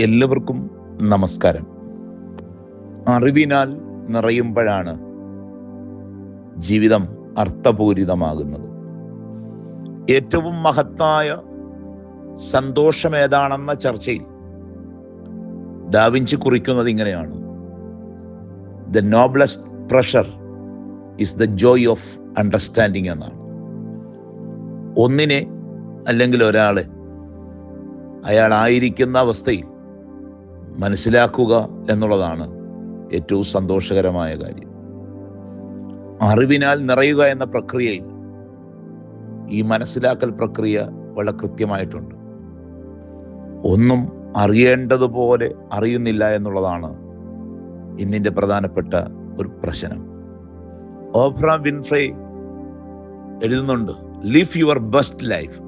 എല്ലാവർക്കും നമസ്കാരം. അറിവിനാൽ നിറയുമ്പോഴാണ് ജീവിതം അർത്ഥപൂരിതമാകുന്നത്. ഏറ്റവും മഹത്തായ സന്തോഷം ഏതാണെന്ന ചർച്ചയിൽ ഡാവിഞ്ചി കുറിക്കുന്നത് ഇങ്ങനെയാണ്. The noblest pleasure is the joy of understanding എന്നാണ്. ഒന്നിനെ അല്ലെങ്കിൽ ഒരാളെ അയാൾ ആയിരിക്കുന്ന അവസ്ഥയിൽ മനസ്സിലാക്കുക എന്നുള്ളതാണ് ഏറ്റവും സന്തോഷകരമായ കാര്യം. അറിവിനാൽ നിറയുക എന്ന പ്രക്രിയയിൽ ഈ മനസ്സിലാക്കൽ പ്രക്രിയ വളരെ കൃത്യമായിട്ടുണ്ട്. ഒന്നും അറിയേണ്ടതുപോലെ അറിയുന്നില്ല എന്നുള്ളതാണ് ഇന്നിന്റെ പ്രധാനപ്പെട്ട ഒരു പ്രശ്നം. ഓഫ്ര വിൻഫ്രേ എഴുതുന്നുണ്ട് ലിവ് യുവർ ബെസ്റ്റ് ലൈഫ്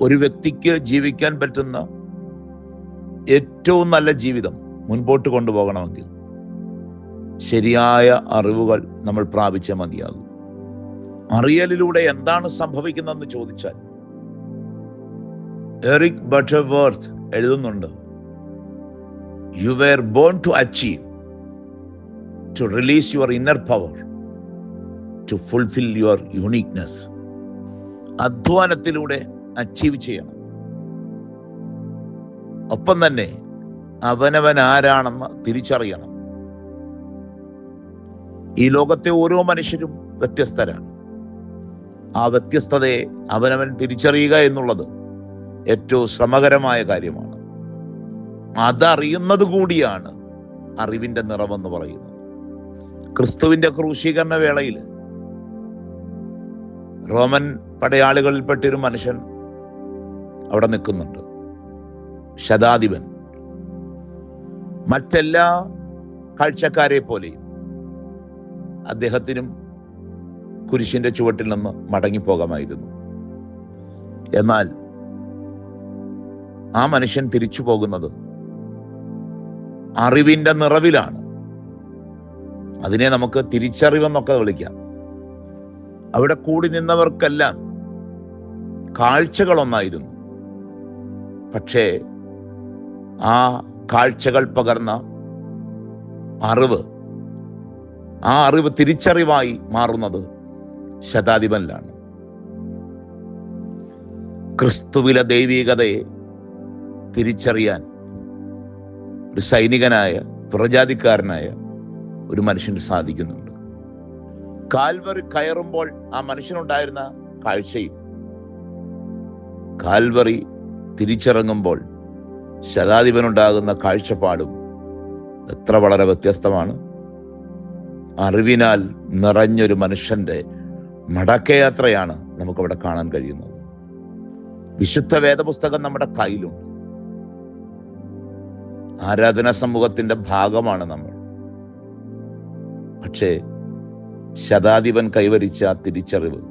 ഒരു വ്യക്തിക്ക് ജീവിക്കാൻ പറ്റുന്ന ഏറ്റവും നല്ല ജീവിതം മുൻപോട്ട് കൊണ്ടുപോകണമെങ്കിൽ ശരിയായ അറിവുകൾ നമ്മൾ പ്രാപിച്ചേ മതിയാകും. അറിയലിലൂടെ എന്താണ് സംഭവിക്കുന്നതെന്ന് ചോദിച്ചാൽ എറിക് ബട്ടർവർത്ത് എഴുതുന്നുണ്ട് you were born to achieve to release your inner power to fulfil your uniqueness അധ്വാനത്തിലൂടെ achieve ചെയ്യണം. ഒപ്പം തന്നെ അവനവൻ ആരാണെന്ന് തിരിച്ചറിയണം. ഈ ലോകത്തെ ഓരോ മനുഷ്യരും വ്യത്യസ്തരാണ്. ആ വ്യത്യസ്തതയെ അവനവൻ തിരിച്ചറിയുക എന്നുള്ളത് ഏറ്റവും ശ്രമകരമായ കാര്യമാണ്. അതറിയുന്നത് കൂടിയാണ് അറിവിന്റെ നിറമെന്ന് പറയുന്നത്. ക്രിസ്തുവിന്റെ ക്രൂശീകരണ വേളയിൽ റോമൻ പടയാളികളിൽപ്പെട്ടൊരു മനുഷ്യൻ അവിടെ നിൽക്കുന്നുണ്ട്. ശതാധിപൻ. മറ്റെല്ലാ കാഴ്ചക്കാരെ പോലെയും അദ്ദേഹത്തിനും കുരിശിന്റെ ചുവട്ടിൽ നിന്ന് മടങ്ങിപ്പോകാമായിരുന്നു. എന്നാൽ ആ മനുഷ്യൻ തിരിച്ചു പോകുന്നത് അറിവിന്റെ നിറവിലാണ്. അതിനെ നമുക്ക് തിരിച്ചറിവെന്നൊക്കെ വിളിക്കാം. അവിടെ കൂടി നിന്നവർക്കെല്ലാം കാഴ്ചകളൊന്നായിരുന്നു. പക്ഷേ ആ കാഴ്ചകൾ പകർന്ന അറിവ് ആ അറിവ് തിരിച്ചറിവായി മാറുന്നത് ശതാധിപനിലാണ്. ക്രിസ്തുവിലെ ദൈവീകതയെ തിരിച്ചറിയാൻ ഒരു സൈനികനായ പ്രജാതിക്കാരനായ ഒരു മനുഷ്യന് സാധിക്കുന്നുണ്ട്. കാൽവറി കയറുമ്പോൾ ആ മനുഷ്യനുണ്ടായിരുന്ന കാഴ്ചയും കാൽവറി തിരിച്ചിറങ്ങുമ്പോൾ ശതാധിപനുണ്ടാകുന്ന കാഴ്ചപ്പാടും എത്ര വളരെ വ്യത്യസ്തമാണ്. അറിവിനാൽ നിറഞ്ഞൊരു മനുഷ്യന്റെ മടക്കയാത്രയാണ് നമുക്കവിടെ കാണാൻ കഴിയുന്നത്. വിശുദ്ധ വേദപുസ്തകം നമ്മുടെ കയ്യിലുണ്ട്. ആരാധന സമൂഹത്തിന്റെ ഭാഗമാണ് നമ്മൾ. പക്ഷേ ശതാധിപൻ കൈവരിച്ച തിരിച്ചറിവ്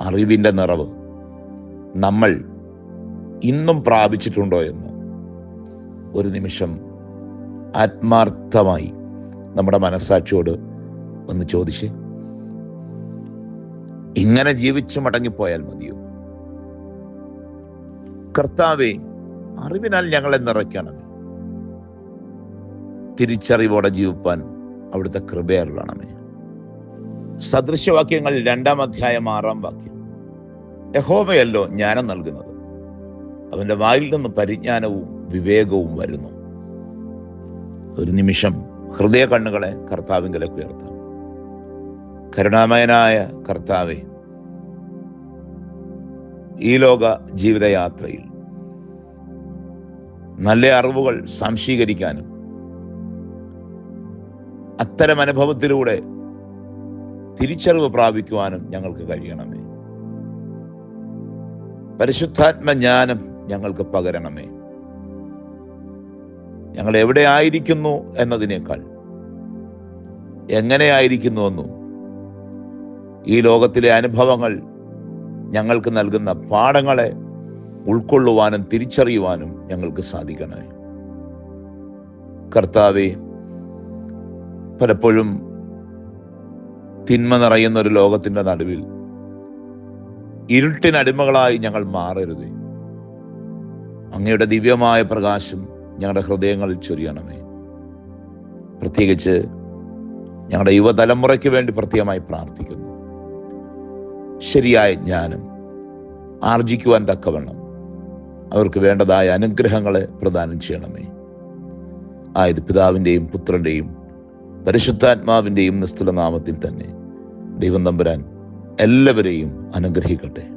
അറിവിന്റെ നിറവ് നമ്മൾ ഇന്നും പ്രാപിച്ചിട്ടുണ്ടോ എന്ന് ഒരു നിമിഷം ആത്മാർത്ഥമായി നമ്മുടെ മനസ്സാക്ഷിയോട് ഒന്ന് ചോദിച്ച് ഇങ്ങനെ ജീവിച്ച് മടങ്ങിപ്പോയാൽ മതിയോ? കർത്താവെ അറിവിനാൽ ഞങ്ങളെ നിറയ്ക്കണമേ. തിരിച്ചറിവോടെ ജീവിപ്പാൻ അവിടുത്തെ കൃപയറിയണമേ സദൃശവാക്യങ്ങൾ രണ്ടാം അധ്യായം ആറാം വാക്യം. യഹോവയല്ലോ ജ്ഞാനം നൽകുന്നത്. അവന്റെ വായിൽ നിന്ന് പരിജ്ഞാനവും വിവേകവും വരുന്നു. ഒരു നിമിഷം ഹൃദയ കണ്ണുകളെ കർത്താവിങ്കലേക്ക് ഉയർത്താം. കരുണാമയനായ കർത്താവെ ഈ ലോക ജീവിതയാത്രയിൽ നല്ല അറിവുകൾ സംശീകരിക്കാനും അത്തരം അനുഭവത്തിലൂടെ തിരിച്ചറിവ് പ്രാപിക്കുവാനും ഞങ്ങൾക്ക് കഴിയണമേ. പരിശുദ്ധാത്മ ജ്ഞാനം ഞങ്ങൾക്ക് പകരണമേ. ഞങ്ങൾ എവിടെ ആയിരിക്കുന്നു എന്നതിനേക്കാൾ എങ്ങനെയായിരിക്കുന്നുവെന്നും ഈ ലോകത്തിലെ അനുഭവങ്ങൾ ഞങ്ങൾക്ക് നൽകുന്ന പാഠങ്ങളെ ഉൾക്കൊള്ളുവാനും തിരിച്ചറിയുവാനും ഞങ്ങൾക്ക് സാധിക്കണേ കർത്താവെ പലപ്പോഴും തിന്മ നിറയുന്ന ഒരു ലോകത്തിന്റെ നടുവിൽ ഇരുട്ടിനടിമകളായി ഞങ്ങൾ മാറരുത്. അങ്ങയുടെ ദിവ്യമായ പ്രകാശം ഞങ്ങളുടെ ഹൃദയങ്ങളിൽ ചൊരിയണമേ. പ്രത്യേകിച്ച് ഞങ്ങളുടെ യുവതലമുറയ്ക്ക് വേണ്ടി പ്രത്യേകമായി പ്രാർത്ഥിക്കുന്നു. ശരിയായ ജ്ഞാനം ആർജിക്കുവാൻ തക്കവണ്ണം അവർക്ക് വേണ്ടതായ അനുഗ്രഹങ്ങളെ പ്രദാനം ചെയ്യണമേ. ആയത് പിതാവിന്റെയും പുത്രന്റെയും പരിശുദ്ധാത്മാവിന്റെയും നിസ്തുല നാമത്തിൽ തന്നെ ദൈവം തമ്പുരാൻ എല്ലാവരെയും അനുഗ്രഹിക്കട്ടെ.